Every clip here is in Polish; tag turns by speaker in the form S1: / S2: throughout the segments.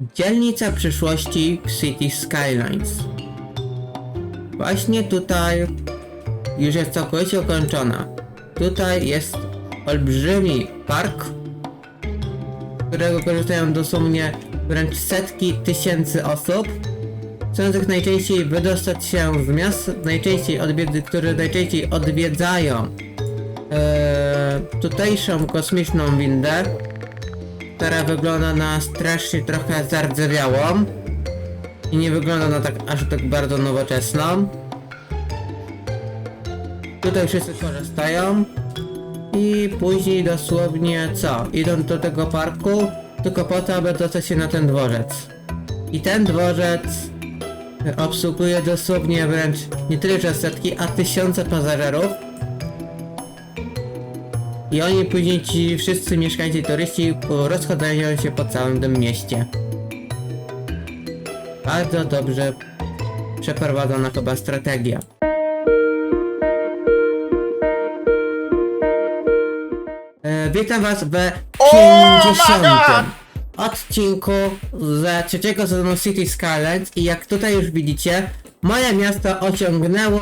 S1: Dzielnica przyszłości City Skylines. Właśnie tutaj już jest całkowicie ukończona. Tutaj jest olbrzymi park, którego korzystają dosłownie wręcz setki tysięcy osób, chcących najczęściej wydostać się z miast, najczęściej odwiedzy, które najczęściej odwiedzają e, tutejszą kosmiczną windę, która wygląda na strasznie trochę zardzewiałą i nie wygląda na tak aż tak bardzo nowoczesną. Tutaj wszyscy korzystają i później dosłownie co? Idą do tego parku tylko po to, aby dostać się na ten dworzec. I ten dworzec obsługuje dosłownie wręcz nie tyle setki, a tysiące pasażerów. I oni później ci wszyscy mieszkańcy i turyści rozchodzą się po całym tym mieście. Bardzo dobrze przeprowadzona chyba strategia. E, witam was we 50. odcinku ze trzeciego sezonu City Skylines i jak tutaj już widzicie, moje miasto osiągnęło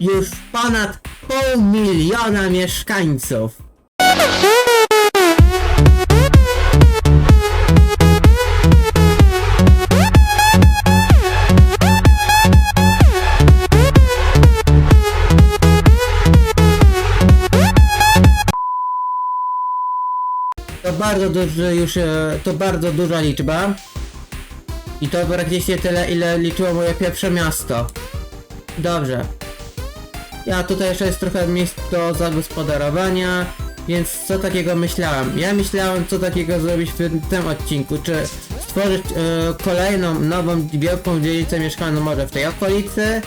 S1: już ponad pół miliona mieszkańców. To bardzo duży już, e, to bardzo duża liczba. I to praktycznie tyle, ile liczyło moje pierwsze miasto. Dobrze. Ja tutaj jeszcze jest trochę miejsc do zagospodarowania, więc co takiego myślałem? Ja myślałem co takiego zrobić w tym odcinku, czy stworzyć e, kolejną, nową, wielką dzielnicę mieszkalną może w tej okolicy,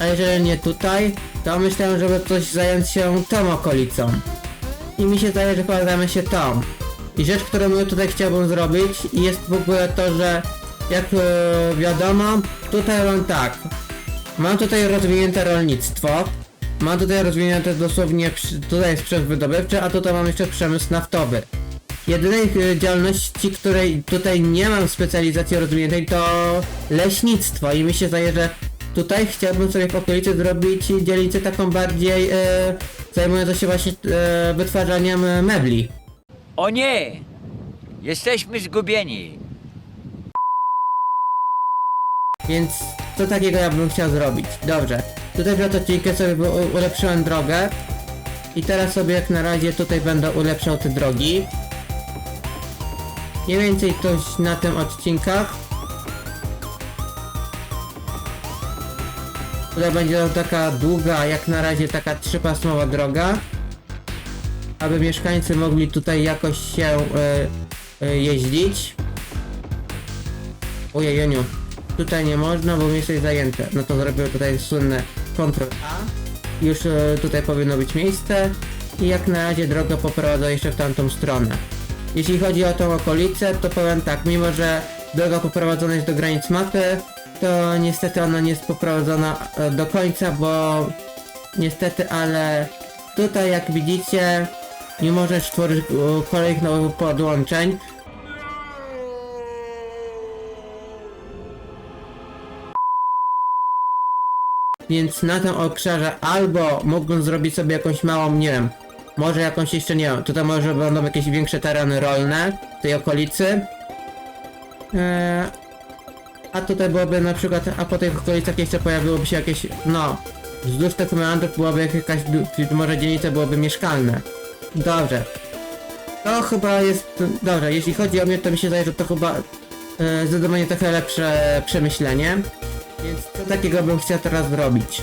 S1: a jeżeli nie tutaj, to myślałem, żeby coś zająć się tą okolicą. I mi się zdaje, że zajmę się tą. I rzecz, którą ja tutaj chciałbym zrobić jest w ogóle to, że jak e, wiadomo, tutaj mam tak. Mam tutaj rozwinięte rolnictwo. Mam tutaj rozwinięte dosłownie, tutaj jest przemysł wydobywczy, a tutaj mam jeszcze przemysł naftowy. Jedynej e, działalności, której tutaj nie mam specjalizacji rozwiniętej to leśnictwo i mi się zdaje, że tutaj chciałbym sobie w okolicy zrobić dzielnicę taką bardziej e, zajmującą się właśnie e, wytwarzaniem mebli.
S2: O nie! Jesteśmy zgubieni.
S1: Więc co takiego ja bym chciał zrobić? Dobrze. Tutaj w odcinkę sobie ulepszyłem drogę. I teraz sobie jak na razie tutaj będę ulepszał te drogi. Mniej więcej coś na tym odcinkach. Tutaj będzie taka długa, jak na razie taka trzypasmowa droga. Aby mieszkańcy mogli tutaj jakoś się y, y, jeździć. Ojej, Joniu. Tutaj nie można, bo miejsce jest zajęte. No to zrobię tutaj słynne Ctrl A. Już e, tutaj powinno być miejsce. I jak na razie droga poprowadza jeszcze w tamtą stronę. Jeśli chodzi o tą okolicę, to powiem tak, mimo że droga poprowadzona jest do granic mapy, to niestety ona nie jest poprowadzona e, do końca, bo niestety, ale tutaj jak widzicie, nie możesz tworzyć e, kolejnych nowych podłączeń, Więc na tym obszarze albo mógłbym zrobić sobie jakąś małą, nie wiem, może jakąś jeszcze, nie wiem, tutaj może będą jakieś większe tereny rolne w tej okolicy. Eee, a tutaj byłoby na przykład, a po tych okolicach jeszcze pojawiłoby się jakieś, no, wzdłuż tych meandrów byłaby jakaś, może dzielnice byłoby mieszkalne. Dobrze. To chyba jest, dobrze, jeśli chodzi o mnie, to mi się zdaje, że to chyba e, zdecydowanie trochę lepsze przemyślenie. Więc co takiego bym chciał teraz zrobić?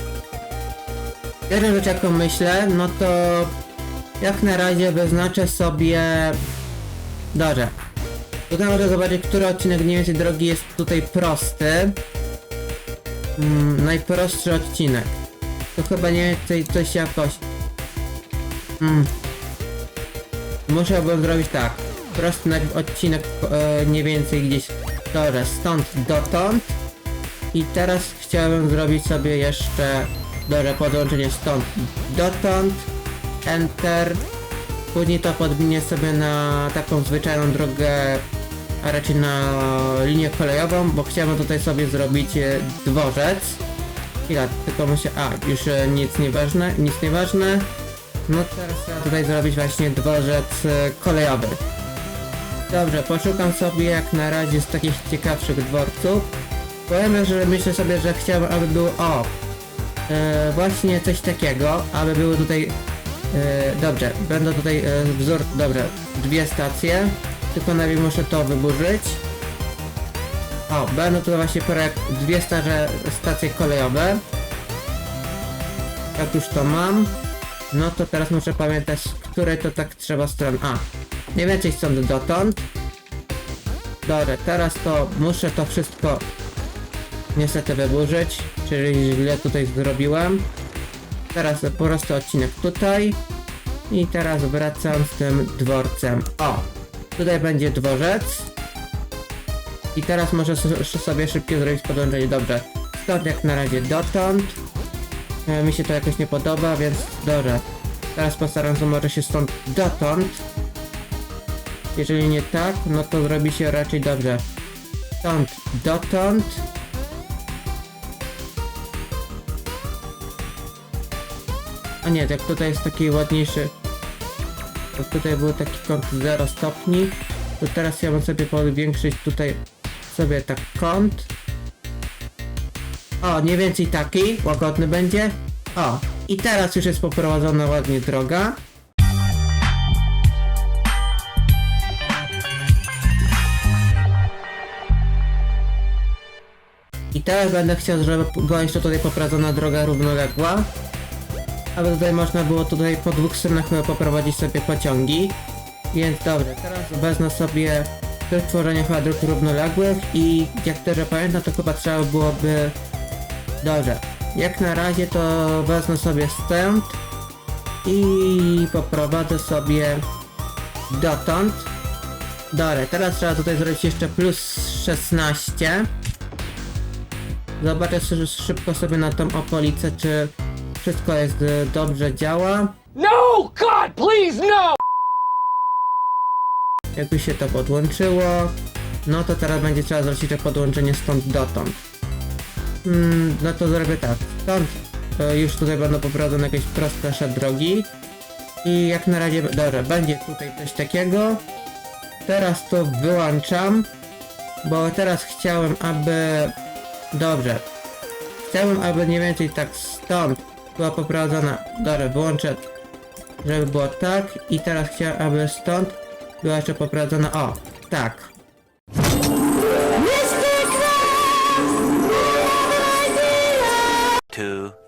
S1: Pierwsza rzecz jaką myślę, no to jak na razie wyznaczę sobie... Dobrze. Tutaj można zobaczyć, który odcinek mniej więcej drogi jest tutaj prosty. Mm, najprostszy odcinek. To chyba nie więcej coś jakoś... Mm. Musiałbym zrobić tak. Prosty odcinek e, mniej więcej gdzieś... Dobrze, stąd dotąd. I teraz chciałbym zrobić sobie jeszcze dobre podłączenie stąd dotąd, enter, później to podmienię sobie na taką zwyczajną drogę a raczej na linię kolejową, bo chciałem tutaj sobie zrobić e, dworzec. Chwila, tylko muszę... A, już e, nic nieważne, nic nieważne. No teraz trzeba tutaj zrobić właśnie dworzec e, kolejowy. Dobrze, poszukam sobie jak na razie z takich ciekawszych dworców. Powiem, że myślę sobie, że chciałbym, aby było... O! E, właśnie coś takiego, aby były tutaj... E, dobrze, będą tutaj e, wzór... Dobrze, dwie stacje. Tylko najpierw muszę to wyburzyć. O, będą tu właśnie projekt, dwie stare stacje kolejowe. Jak już to mam, no to teraz muszę pamiętać, której to tak trzeba stron. A, nie więcej stąd dotąd. Dobra, teraz to muszę to wszystko niestety wyburzyć, czyli źle tutaj zrobiłem. Teraz po prostu odcinek tutaj. I teraz wracam z tym dworcem. O! Tutaj będzie dworzec. I teraz może sobie szybko zrobić podłączenie. Dobrze. Stąd jak na razie dotąd. E, mi się to jakoś nie podoba, więc dobrze. Teraz postaram się może się stąd dotąd. Jeżeli nie tak, no to zrobi się raczej dobrze. Stąd dotąd. Nie, tak tutaj jest taki ładniejszy. To tutaj był taki kąt 0 stopni. To teraz chciałbym sobie powiększyć tutaj sobie tak kąt. O, mniej więcej taki, łagodny będzie. O, i teraz już jest poprowadzona ładnie droga. I teraz będę chciał, żeby była jeszcze tutaj poprowadzona droga równoległa. Aby tutaj można było tutaj po dwóch stronach poprowadzić sobie pociągi. Więc dobrze, teraz wezmę sobie też tworzenie chyba dróg równoległych i jak dobrze pamiętam to chyba trzeba byłoby... Dobrze, jak na razie to wezmę sobie stąd i poprowadzę sobie dotąd. Dobra, teraz trzeba tutaj zrobić jeszcze plus 16. Zobaczę szy- szybko sobie na tą okolicę, czy wszystko jest e, dobrze działa.
S3: No! God, please, no!
S1: Jakby się to podłączyło, no to teraz będzie trzeba zrobić jeszcze podłączenie stąd dotąd. Hmm, no to zrobię tak. Stąd to już tutaj będą poprowadzone jakieś prostsze drogi. I jak na razie, dobra, będzie tutaj coś takiego. Teraz to wyłączam, bo teraz chciałem, aby... Dobrze. Chciałem, aby mniej więcej tak stąd była poprowadzona... Dobra, wyłączę, żeby było tak. I teraz chciałem, aby stąd była jeszcze poprowadzona... O, tak.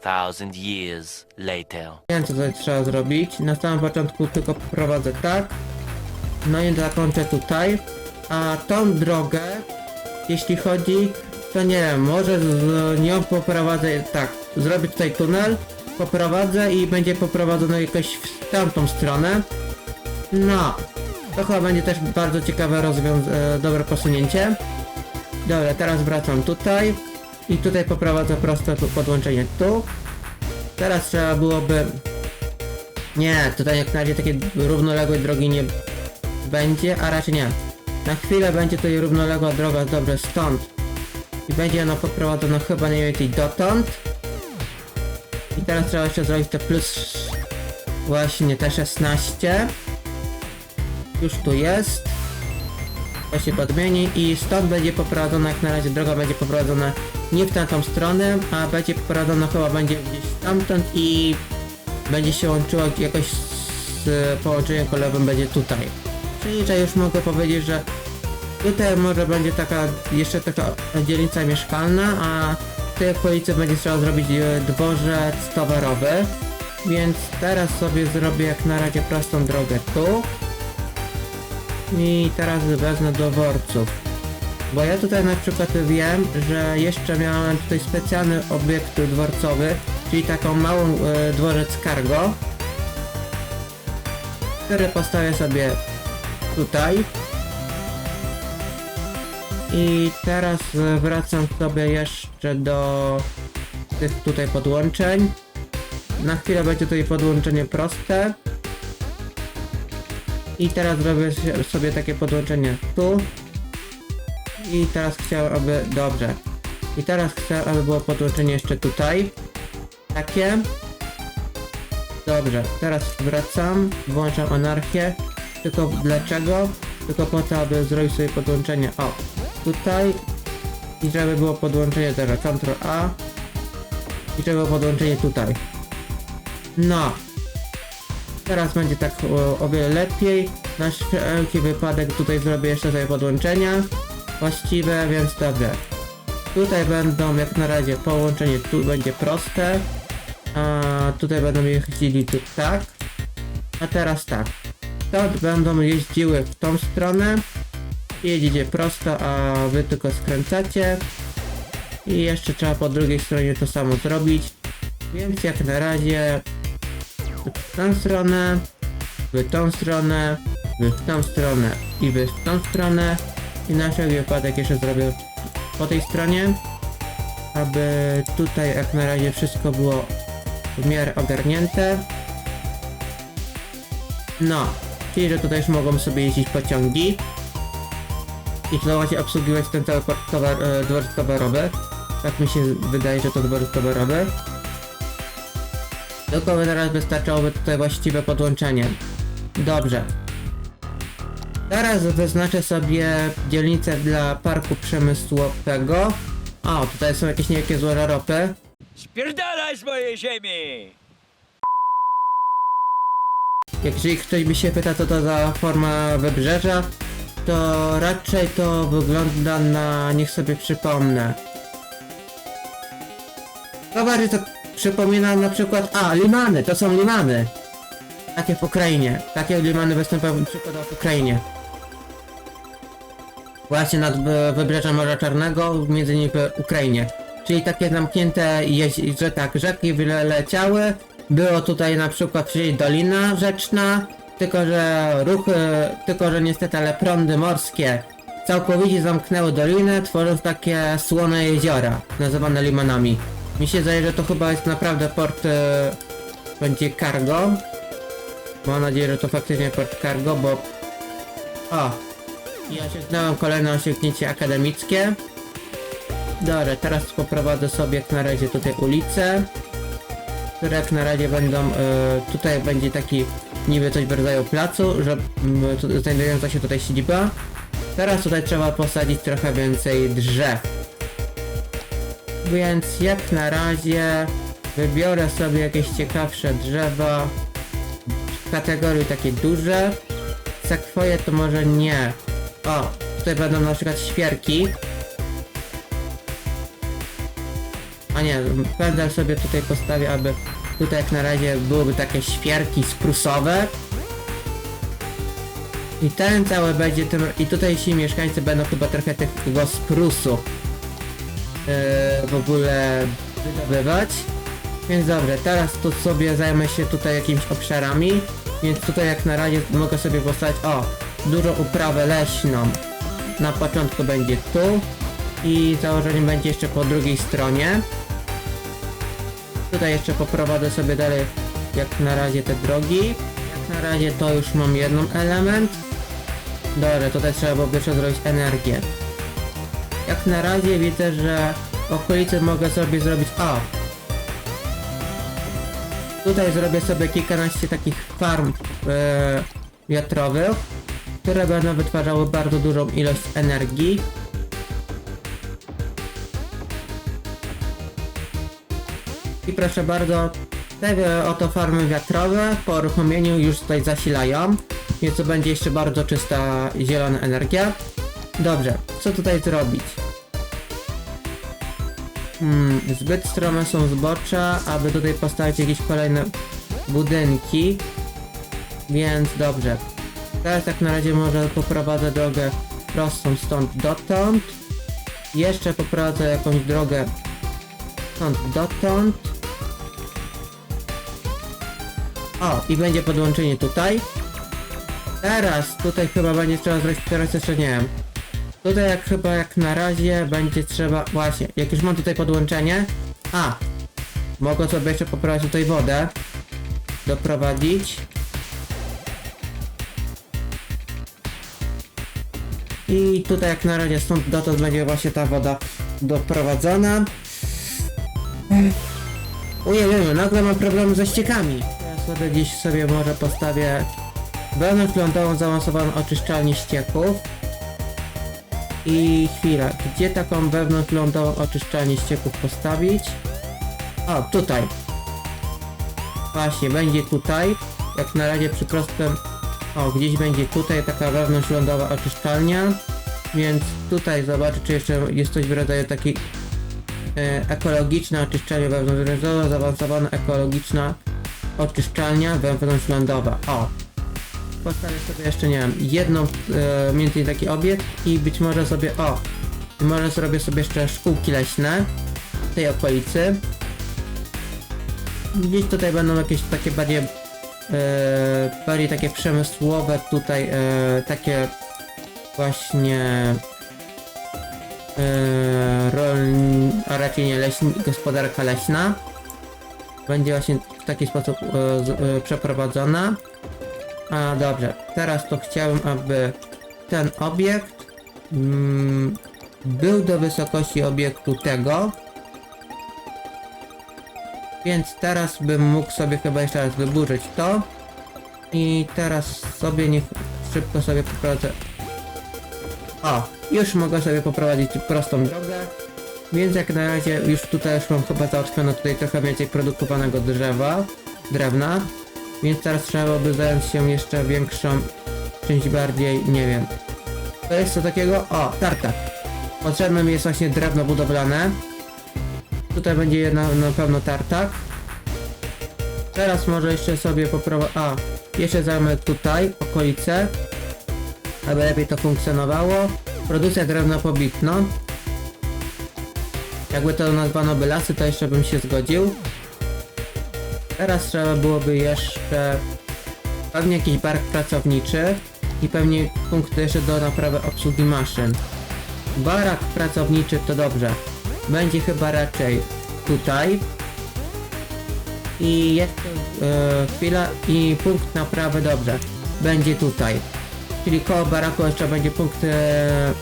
S4: 2,000 years later.
S1: Wiem co tutaj trzeba zrobić. Na samym początku tylko prowadzę tak. No i zakończę tutaj. A tą drogę, jeśli chodzi, to nie wiem, może z nią poprowadzę tak. Zrobię tutaj tunel, poprowadzę i będzie poprowadzone jakoś w tamtą stronę. No, to chyba będzie też bardzo ciekawe rozwiąz- e, dobre posunięcie. Dobra, teraz wracam tutaj. I tutaj poprowadzę proste podłączenie tu. Teraz trzeba byłoby... Nie, tutaj jak na razie takiej równoległej drogi nie będzie, a raczej nie. Na chwilę będzie tutaj równoległa droga, dobrze, stąd. I będzie ona poprowadzona chyba nie więcej dotąd. I teraz trzeba jeszcze zrobić te plus... Właśnie te 16. Już tu jest. To się podmieni i stąd będzie poprowadzona, jak na razie droga będzie poprowadzona nie w tamtą stronę, a będzie poprowadzona chyba będzie gdzieś stamtąd i będzie się łączyło jakoś z połączeniem kolejowym będzie tutaj. Czyli że już mogę powiedzieć, że tutaj może będzie taka jeszcze taka dzielnica mieszkalna, a w tej okolicy będzie trzeba zrobić e, dworzec towarowy. Więc teraz sobie zrobię jak na razie prostą drogę tu. I teraz wezmę dworców. Bo ja tutaj na przykład wiem, że jeszcze miałem tutaj specjalny obiekt dworcowy, czyli taką małą e, dworzec cargo, który postawię sobie tutaj. I teraz e, wracam sobie jeszcze do tych tutaj podłączeń. Na chwilę będzie tutaj podłączenie proste. I teraz zrobię się- sobie takie podłączenie tu. I teraz chciałem, aby... Dobrze. I teraz chcę, aby było podłączenie jeszcze tutaj. Takie. Dobrze, teraz wracam, włączam anarchię. Tylko dlaczego? Tylko po to, aby zrobić sobie podłączenie. O, tutaj. I żeby było podłączenie teraz. Ctrl A. I żeby było podłączenie tutaj. No. Teraz będzie tak o, o wiele lepiej. Na wszelki wypadek tutaj zrobię jeszcze sobie podłączenia. Właściwe, więc dobrze. Tutaj będą jak na razie połączenie tu będzie proste. A tutaj będą jeździli tu tak. A teraz tak. Stąd będą jeździły w tą stronę. Jedziecie prosto, a wy tylko skręcacie. I jeszcze trzeba po drugiej stronie to samo zrobić. Więc jak na razie w tą stronę, wy tą stronę, w tą stronę i w tą stronę. I na wszelki wypadek jeszcze zrobię po tej stronie, aby tutaj jak na razie wszystko było w miarę ogarnięte. No, czyli że tutaj już mogą sobie jeździć pociągi. I to właśnie obsługiwać ten cały port towar, e, dworzec towarowy. Tak mi się wydaje, że to dworzec towarowy. Tylko by teraz wystarczyłoby tutaj właściwe podłączenie. Dobrze. Teraz wyznaczę sobie dzielnicę dla parku przemysłowego. O, tutaj są jakieś niejakie złoża ropy.
S2: Spierdalaj z mojej ziemi!
S1: Jak jeżeli ktoś by się pyta co to za forma wybrzeża, to raczej to wygląda na, niech sobie przypomnę. Zobacz, że to przypomina na przykład, a limany, to są limany. Takie w Ukrainie, takie limany występują przykładowo w Ukrainie. Właśnie nad wybrzeżem Morza Czarnego, między innymi w Ukrainie. Czyli takie zamknięte, że tak, rzeki wyleciały. Było tutaj na przykład wcześniej Dolina Rzeczna, tylko że ruchy, tylko że niestety, ale prądy morskie całkowicie zamknęły dolinę, tworząc takie słone jeziora, nazywane limanami. Mi się zdaje, że to chyba jest naprawdę port, e, będzie cargo. Mam nadzieję, że to faktycznie port cargo, bo... O! I osiągnąłem kolejne osiągnięcie akademickie. Dobra, teraz poprowadzę sobie jak na razie tutaj ulicę, które jak na razie będą, e, tutaj będzie taki niby coś w rodzaju placu, że m, tu, znajdująca się tutaj siedziba. Teraz tutaj trzeba posadzić trochę więcej drzew. Więc jak na razie wybiorę sobie jakieś ciekawsze drzewa w kategorii takie duże. Sekwoje to może nie. O, tutaj będą na przykład świerki. A nie, pędzel sobie tutaj postawię, aby tutaj jak na razie byłyby takie świerki sprusowe. I ten cały będzie tym, i tutaj ci mieszkańcy będą chyba trochę tego sprusu yy, w ogóle wydobywać. Więc dobrze, teraz tu sobie zajmę się tutaj jakimiś obszarami. Więc tutaj jak na razie mogę sobie postawić, o, dużą uprawę leśną. Na początku będzie tu i założenie będzie jeszcze po drugiej stronie. Tutaj jeszcze poprowadzę sobie dalej jak na razie te drogi. Jak na razie to już mam jeden element. Dobra, tutaj trzeba było jeszcze zrobić energię. Jak na razie widzę, że w okolicy mogę sobie zrobić... O! Tutaj zrobię sobie kilkanaście takich farm e, wiatrowych, które będą wytwarzały bardzo dużą ilość energii. I proszę bardzo, te oto farmy wiatrowe po uruchomieniu już tutaj zasilają, więc to będzie jeszcze bardzo czysta zielona energia. Dobrze, co tutaj zrobić? Hmm, zbyt strome są zbocza, aby tutaj postawić jakieś kolejne budynki. Więc dobrze. Teraz tak na razie może poprowadzę drogę prostą stąd dotąd. Jeszcze poprowadzę jakąś drogę stąd dotąd. O, i będzie podłączenie tutaj. Teraz tutaj chyba będzie trzeba zrobić, teraz jeszcze nie wiem. Tutaj jak chyba jak na razie będzie trzeba, właśnie, jak już mam tutaj podłączenie. A, mogę sobie jeszcze poprawić tutaj wodę. Doprowadzić. I tutaj jak na razie stąd dotąd będzie właśnie ta woda doprowadzona. Ujej, nagle mam problem ze ściekami. Ja sobie dziś sobie może postawię wewnątrzlądową zaawansowaną oczyszczalnię ścieków. I chwila, gdzie taką wewnątrzlądową oczyszczalnię ścieków postawić? O, tutaj. Właśnie, będzie tutaj. Jak na razie przy prostym... O, gdzieś będzie tutaj taka wewnątrzlądowa oczyszczalnia. Więc tutaj zobaczę, czy jeszcze jest coś w rodzaju takiej e, ekologiczna oczyszczalnia wewnątrzlądowa, zaawansowana ekologiczna oczyszczalnia wewnątrzlądowa. O! Postawię sobie jeszcze, nie wiem, jedną, e, między innymi taki obiekt i być może sobie, o! Może zrobię sobie jeszcze szkółki leśne w tej okolicy. Gdzieś tutaj będą jakieś takie bardziej, e, bardziej takie przemysłowe tutaj, e, takie właśnie e, rol, a raczej nie leśni, gospodarka leśna będzie właśnie w taki sposób z, e, przeprowadzona. A dobrze, teraz to chciałem, aby ten obiekt mm, był do wysokości obiektu tego. Więc teraz bym mógł sobie chyba jeszcze raz wyburzyć to. I teraz sobie niech szybko sobie poprowadzę. O, już mogę sobie poprowadzić prostą drogę. Więc jak na razie już tutaj już mam chyba załatwione tutaj trochę więcej produkowanego drzewa, drewna. Więc teraz trzeba by zająć się jeszcze większą, czymś bardziej, nie wiem. To jest co takiego? O, tartak. Potrzebne mi jest właśnie drewno budowlane. Tutaj będzie na, na pewno tartak. Teraz może jeszcze sobie poprowadzić... A, jeszcze zajmę tutaj okolice, aby lepiej to funkcjonowało. Produkcja drewna pobitno. Jakby to nazwano by lasy, to jeszcze bym się zgodził. Teraz trzeba byłoby jeszcze pewnie jakiś bark pracowniczy i pewnie punkty jeszcze do naprawy obsługi maszyn. Barak pracowniczy to dobrze. Będzie chyba raczej tutaj. I jeszcze e, chwila i punkt naprawy dobrze. Będzie tutaj. Czyli koło baraku jeszcze będzie punkt e,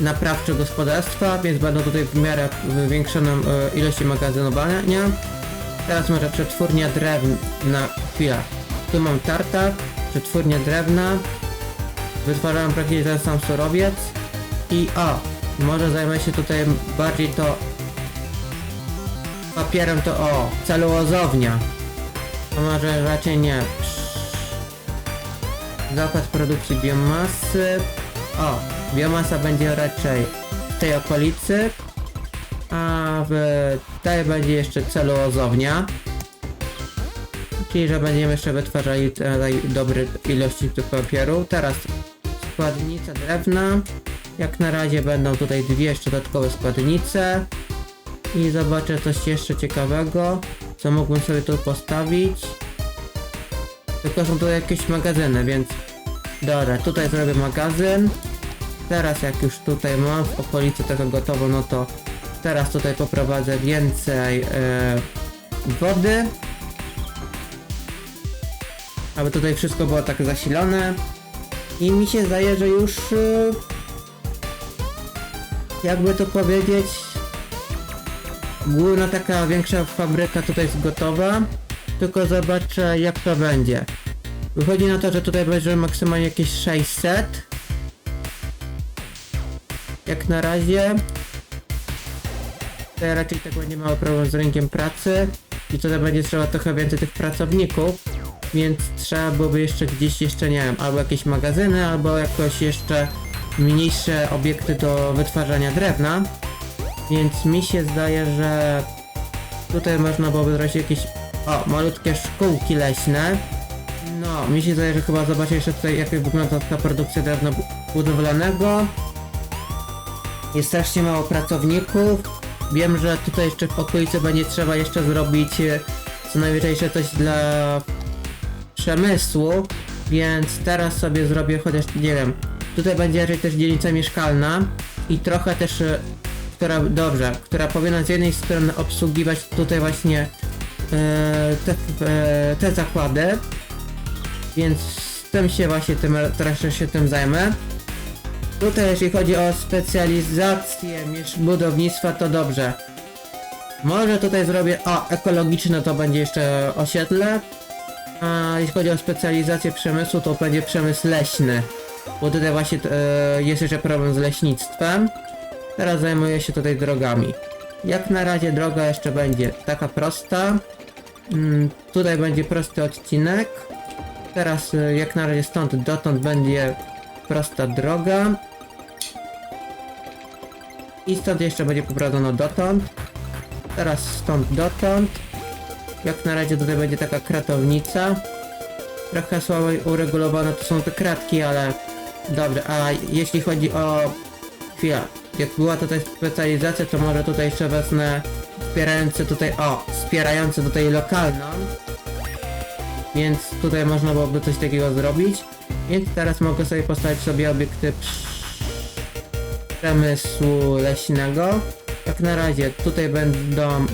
S1: naprawczy gospodarstwa, więc będą tutaj w miarę zwiększoną e, ilości magazynowania. Teraz może przetwórnia drewna. Chwila. Tu mam tartak, przetwórnia drewna. Wytwarzałem praktycznie ten sam surowiec. I o, może zajmę się tutaj bardziej to papierem to o, celulozownia. To może raczej nie. Zakład produkcji biomasy. O, biomasa będzie raczej w tej okolicy. A w tej będzie jeszcze celulozownia. Czyli, że będziemy jeszcze wytwarzali dobre ilości papieru. Teraz składnica drewna. Jak na razie będą tutaj dwie jeszcze dodatkowe składnice. I zobaczę coś jeszcze ciekawego, co mógłbym sobie tu postawić. Tylko są tu jakieś magazyny, więc... Dobra, tutaj zrobię magazyn. Teraz jak już tutaj mam w okolicy tego gotowo, no to teraz tutaj poprowadzę więcej e, wody. Aby tutaj wszystko było tak zasilone. I mi się zdaje, że już... E, jakby to powiedzieć... Główna taka większa fabryka tutaj jest gotowa. Tylko zobaczę jak to będzie. Wychodzi na to, że tutaj będzie maksymalnie jakieś 600. Jak na razie. Ja raczej tak będzie mały problem z rynkiem pracy. I tutaj będzie trzeba trochę więcej tych pracowników. Więc trzeba byłoby jeszcze gdzieś jeszcze, nie wiem, albo jakieś magazyny, albo jakoś jeszcze mniejsze obiekty do wytwarzania drewna. Więc mi się zdaje, że tutaj można byłoby zrobić jakieś o, malutkie szkółki leśne. No, mi się zdaje, że chyba zobaczę jeszcze tutaj jak wygląda ta produkcja drewna bu- budowlanego. Jest strasznie mało pracowników. Wiem, że tutaj jeszcze w okolicy będzie trzeba jeszcze zrobić e, co najwyżej jeszcze coś dla przemysłu, więc teraz sobie zrobię chociaż, nie wiem, tutaj będzie raczej też dzielnica mieszkalna i trochę też, e, która, dobrze, która powinna z jednej strony obsługiwać tutaj właśnie te, e, te zakłady, więc tym się właśnie tym, teraz się tym zajmę. Tutaj jeśli chodzi o specjalizację budownictwa to dobrze. Może tutaj zrobię, o ekologiczne to będzie jeszcze osiedle. A jeśli chodzi o specjalizację przemysłu to będzie przemysł leśny. Bo tutaj właśnie e, jest jeszcze problem z leśnictwem. Teraz zajmuję się tutaj drogami. Jak na razie droga jeszcze będzie taka prosta. Mm, tutaj będzie prosty odcinek. Teraz e, jak na razie stąd dotąd będzie prosta droga. I stąd jeszcze będzie poprowadzono dotąd. Teraz stąd dotąd. Jak na razie tutaj będzie taka kratownica. Trochę słabo uregulowane to są te kratki, ale dobrze. A jeśli chodzi o... Chwila. Jak była tutaj specjalizacja, to może tutaj jeszcze wezmę wspierające tutaj... O! Wspierające tutaj lokalną. Więc tutaj można byłoby coś takiego zrobić. Więc teraz mogę sobie postawić sobie obiekty przemysłu leśnego. Jak na razie tutaj będą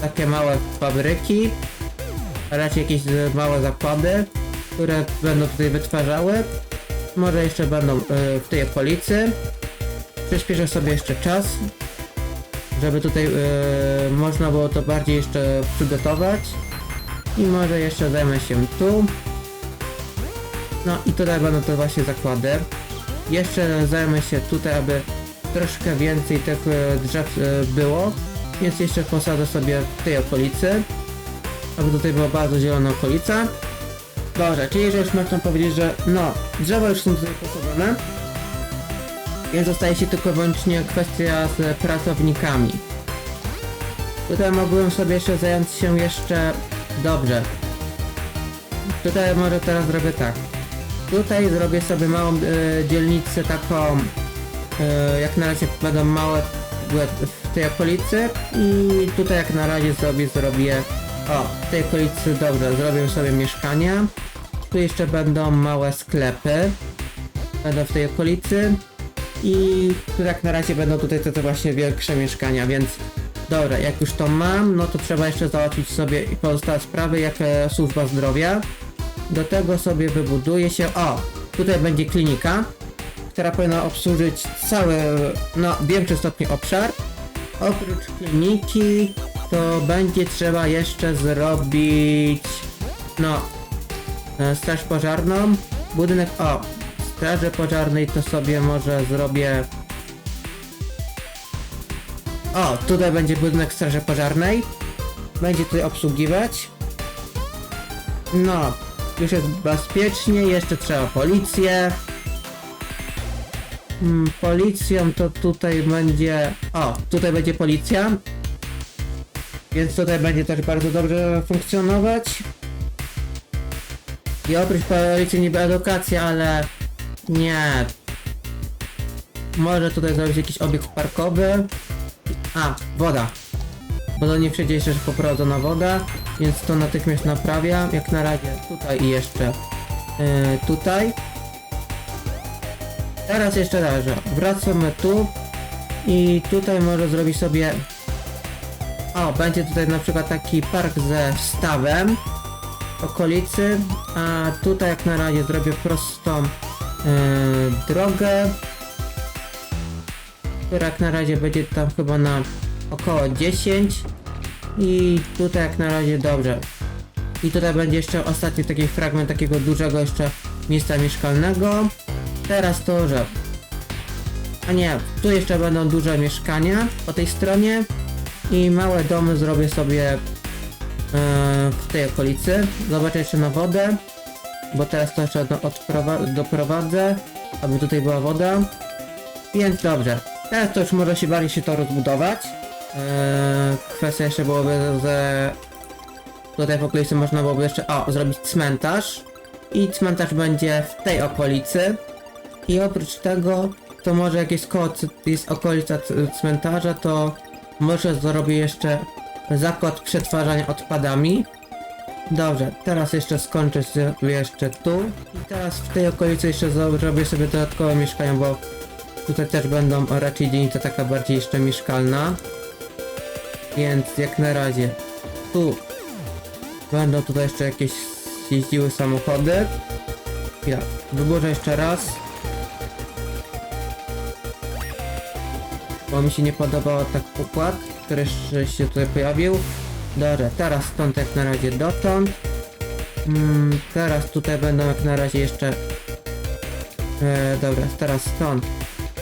S1: takie małe fabryki, raczej jakieś małe zakłady, które będą tutaj wytwarzały. Może jeszcze będą e, w tej okolicy. Przyspieszę sobie jeszcze czas, żeby tutaj e, można było to bardziej jeszcze przygotować. I może jeszcze zajmę się tu. No i tutaj będą to właśnie zakłady. Jeszcze zajmę się tutaj, aby troszkę więcej tych e, drzew e, było. Więc jeszcze posadzę sobie w tej okolicy. Aby tutaj była bardzo zielona okolica. Dobrze, czyli że już można powiedzieć, że no, drzewa już są tutaj posadzone. Więc zostaje się tylko wyłącznie kwestia z pracownikami. Tutaj mogłem sobie jeszcze zająć się jeszcze... Dobrze. Tutaj może teraz zrobię tak. Tutaj zrobię sobie małą e, dzielnicę taką, e, jak na razie będą małe w tej okolicy i tutaj jak na razie sobie zrobię, o, w tej okolicy, dobrze, zrobię sobie mieszkania. Tu jeszcze będą małe sklepy, będą w tej okolicy i jak na razie będą tutaj te, te właśnie większe mieszkania, więc dobra, jak już to mam, no to trzeba jeszcze załatwić sobie i pozostałe sprawy, jak służba zdrowia. Do tego sobie wybuduje się, o, tutaj będzie klinika, która powinna obsłużyć cały, no, większy stopień obszar. Oprócz kliniki, to będzie trzeba jeszcze zrobić, no, e, straż pożarną, budynek, o, straży pożarnej to sobie może zrobię, o, tutaj będzie budynek straży pożarnej, będzie tutaj obsługiwać, no, już jest bezpiecznie, jeszcze trzeba policję. Hmm, policją to tutaj będzie... O, tutaj będzie policja. Więc tutaj będzie też bardzo dobrze funkcjonować. I oprócz policji niby edukacja, ale... Nie. Może tutaj zrobić jakiś obiekt parkowy. A, woda. Bo do nie wszędzie jeszcze poprowadzona woda, więc to natychmiast naprawia. Jak na razie tutaj i jeszcze yy, tutaj. Teraz jeszcze raz, wracamy tu i tutaj może zrobić sobie o, będzie tutaj na przykład taki park ze stawem okolicy, a tutaj jak na razie zrobię prostą drogę, która jak na razie będzie tam chyba na około 10 i tutaj jak na razie dobrze. I tutaj będzie jeszcze ostatni taki fragment takiego dużego jeszcze miejsca mieszkalnego. Teraz to, że... A nie, tu jeszcze będą duże mieszkania po tej stronie i małe domy zrobię sobie e, w tej okolicy. Zobaczę jeszcze na wodę, bo teraz to jeszcze doprowadzę, aby tutaj była woda. Więc dobrze. Teraz to już może się bardziej się to rozbudować. Eee, kwestia jeszcze byłoby, że tutaj w okolicy można byłoby jeszcze, o, zrobić cmentarz. I cmentarz będzie w tej okolicy. I oprócz tego, to może jakieś koło jest okolica cmentarza, to może zrobię jeszcze zakład przetwarzania odpadami. Dobrze, teraz jeszcze skończę jeszcze tu. I teraz w tej okolicy jeszcze zro- zrobię sobie dodatkowe mieszkania, bo tutaj też będą raczej dzielnica taka bardziej jeszcze mieszkalna. Więc jak na razie tu będą tutaj jeszcze jakieś jeździły samochody. Ja wyburzę jeszcze raz. bo mi się nie podobał tak układ, który się tutaj pojawił. Dobra, teraz stąd jak na razie dotąd. Mm, teraz tutaj będą jak na razie jeszcze... E, dobra, teraz stąd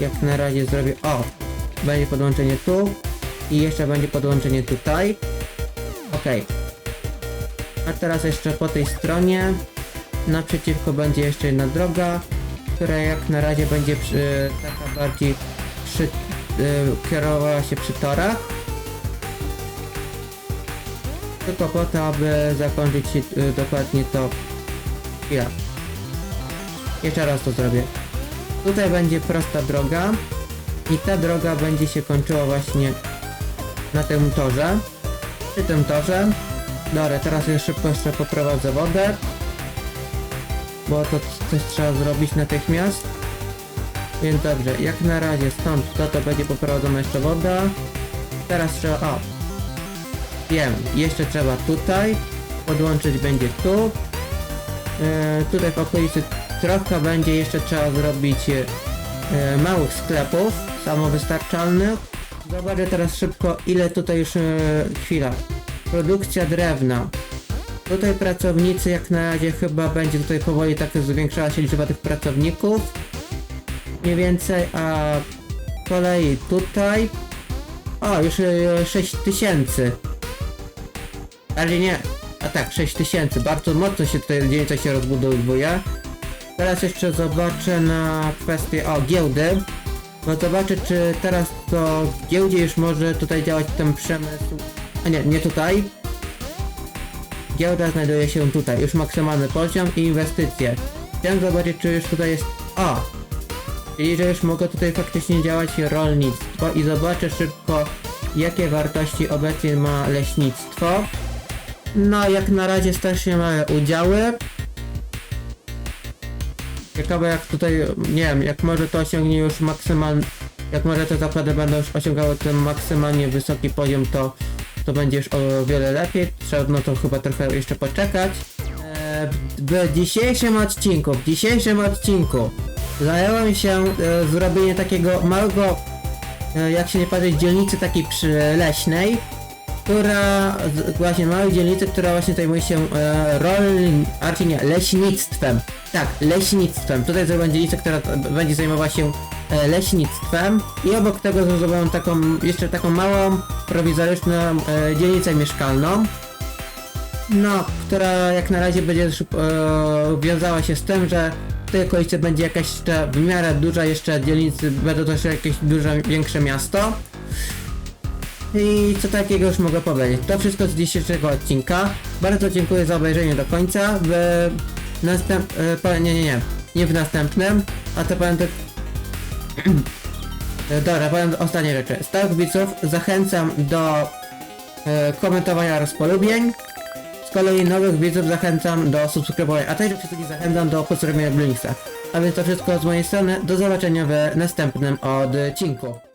S1: jak na razie zrobię... O! Będzie podłączenie tu i jeszcze będzie podłączenie tutaj. Okej. A teraz jeszcze po tej stronie naprzeciwko będzie jeszcze jedna droga, która jak na razie będzie przy, taka bardziej przy, y, kierowała się przy torach. Tylko po to, aby zakończyć y, dokładnie to. Chwila. Jeszcze raz to zrobię. Tutaj będzie prosta droga i ta droga będzie się kończyła właśnie na tym torze. Przy tym torze. Dobra, teraz już szybko jeszcze poprowadzę wodę. Bo to coś trzeba zrobić natychmiast. Więc dobrze, jak na razie stąd to to będzie poprowadzona jeszcze woda. Teraz trzeba, o. Wiem, jeszcze trzeba tutaj. Podłączyć będzie tu. E, tutaj w okolicy trochę będzie jeszcze trzeba zrobić e, małych sklepów samowystarczalnych. Zobaczę teraz szybko ile tutaj już e, chwila. Produkcja drewna. Tutaj pracownicy jak na razie chyba będzie tutaj powoli tak zwiększała się liczba tych pracowników. Mniej więcej, a kolei tutaj o, już e, 6 tysięcy. Ale nie, a tak, 6 tysięcy. Bardzo mocno się tutaj dzielnica się rozbudowuje. Teraz jeszcze zobaczę na kwestię, o, giełdy. No zobaczę, czy teraz to w giełdzie już może tutaj działać ten przemysł. A nie, nie tutaj. Giełda znajduje się tutaj, już maksymalny poziom i inwestycje. Chciałem zobaczyć, czy już tutaj jest... O! Czyli, że już mogę tutaj faktycznie działać rolnictwo i zobaczę szybko, jakie wartości obecnie ma leśnictwo. No, jak na razie strasznie małe udziały. Ciekawe jak tutaj, nie wiem, jak może to osiągnie już maksymalny, jak może te zakłady będą już osiągały ten maksymalnie wysoki poziom, to to będzie już o wiele lepiej. Trzeba no to chyba trochę jeszcze poczekać. E, w dzisiejszym odcinku, w dzisiejszym odcinku zająłem się e, zrobieniem takiego małego, e, jak się nie patrzeć, dzielnicy takiej przyleśnej, która, właśnie małej dzielnicy, która właśnie zajmuje się e, rol, a nie, leśnictwem. Tak, leśnictwem. Tutaj to będzie dzielnica, która będzie zajmowała się e, leśnictwem i obok tego zrobiłem taką, jeszcze taką małą, prowizoryczną e, dzielnicę mieszkalną. No, która jak na razie będzie e, wiązała się z tym, że w tej okolicy będzie jakaś jeszcze w miarę duża jeszcze dzielnicy, będą jeszcze jakieś duże, większe miasto. I co takiego już mogę powiedzieć. To wszystko z dzisiejszego odcinka. Bardzo dziękuję za obejrzenie do końca. W następ... e, Nie, nie, nie. Nie w następnym, a to powiem tak... Dobra, powiem ostatnie rzeczy. Stałych widzów zachęcam do e, komentowania oraz polubień. Z kolei nowych widzów zachęcam do subskrybowania, a także wszystkich zachęcam do podsumowania Blinksa. A więc to wszystko z mojej strony. Do zobaczenia w następnym odcinku.